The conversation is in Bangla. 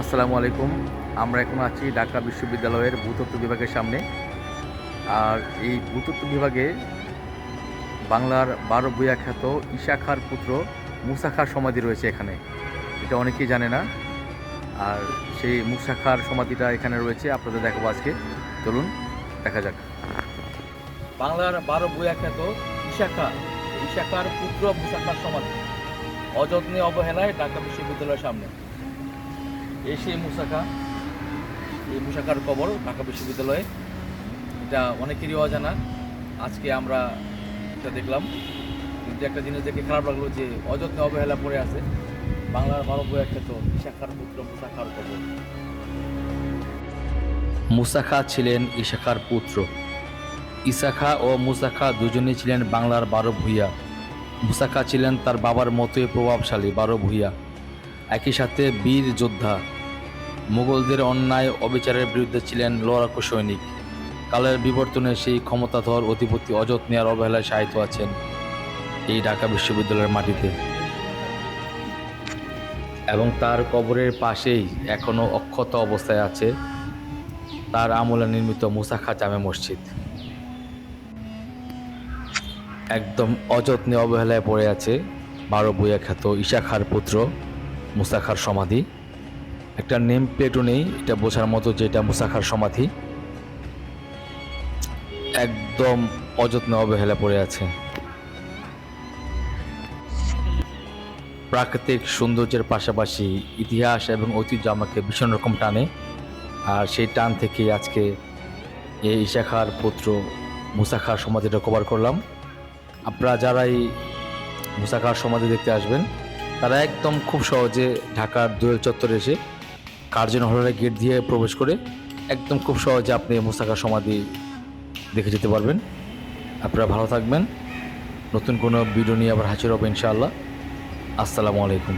আসসালামু আলাইকুম। আমরা এখন আছি ঢাকা বিশ্ববিদ্যালয়ের ভূতত্ত্ব বিভাগের সামনে। আর এই ভূতত্ত্ব বিভাগে বাংলার বারো বইয়া খ্যাত ঈশা খার পুত্র মুসা খার সমাধি রয়েছে এখানে। এটা অনেকেই জানে না। আর সেই মুসা খার সমাধিটা এখানে রয়েছে, আপনাদের দেখাবো আজকে। চলুন, দেখা যাক। বাংলার বারো বইয়া খ্যাত ঈশা খা ঈশা খার পুত্র মুসা খার সমাধি। অযত্নে অবহেলায় ঢাকা বিশ্ববিদ্যালয়ের সামনে। এই সেই মুসাখা এই মুসাখার কবর ঢাকা বিশ্ববিদ্যালয়ে। এটা অনেকেরই অজানা। আজকে আমরা এটা দেখলাম। কিন্তু একটা জিনিস দেখে খারাপ লাগল যে, অযত্নে অবহেলা পড়ে আছে। বাংলার বই খ্যাত ইশাখার পুত্র মুসাখার কবর। মুসাখা ছিলেন ইশাখার পুত্র। ইসাখা ও মুসাখা দুজনেই ছিলেন বাংলার বারো ভূঁইয়া। মুসাখা ছিলেন তার বাবার মতোই প্রভাবশালী বারো ভূঁইয়া। একই সাথে বীর যোদ্ধা। মুঘলদের অন্যায় অবিচারের বিরুদ্ধে ছিলেন লড়াকু সৈনিক। কালের বিবর্তনে সেই ক্ষমতাধর অধিপতি অযত্নে আর অবহেলায় সাহিত্য আছেন এই ঢাকা বিশ্ববিদ্যালয়ের মাটিতে। এবং তার কবরের পাশেই এখনও অক্ষত অবস্থায় আছে তার আমলে নির্মিত মুসাখা জামে মসজিদ। একদম অযত্নে অবহেলায় পড়ে আছে বারো বইয়া খ্যাত ঈশাখার পুত্র মুসাখার সমাধি। একটা নেম প্লেটও নেই, এটা বোঝার মতো যে এটা মুসাখার সমাধি। একদম অযত্নে অবহেলা পড়ে আছে। প্রাকৃতিক সৌন্দর্যের পাশাপাশি ইতিহাস এবং ঐতিহ্য আমাকে ভীষণ রকম টানে, আর সেই টান থেকে আজকে এই ইশাখার পুত্র মুসাখার সমাধিটা কভার করলাম। আপনারা যারাই মুসাখার সমাধি দেখতে আসবেন, তারা একদম খুব সহজে ঢাকার দোয়েল চত্বরে এসে কার্জন হলের গেট দিয়ে প্রবেশ করে একদম খুব সহজে আপনি মুস্তাকা সমাধি দেখে যেতে পারবেন। আপনারা ভালো থাকবেন। নতুন কোনো ভিডিও নিয়ে আবার হাজির হবে ইনশাআল্লাহ। আসসালামু আলাইকুম।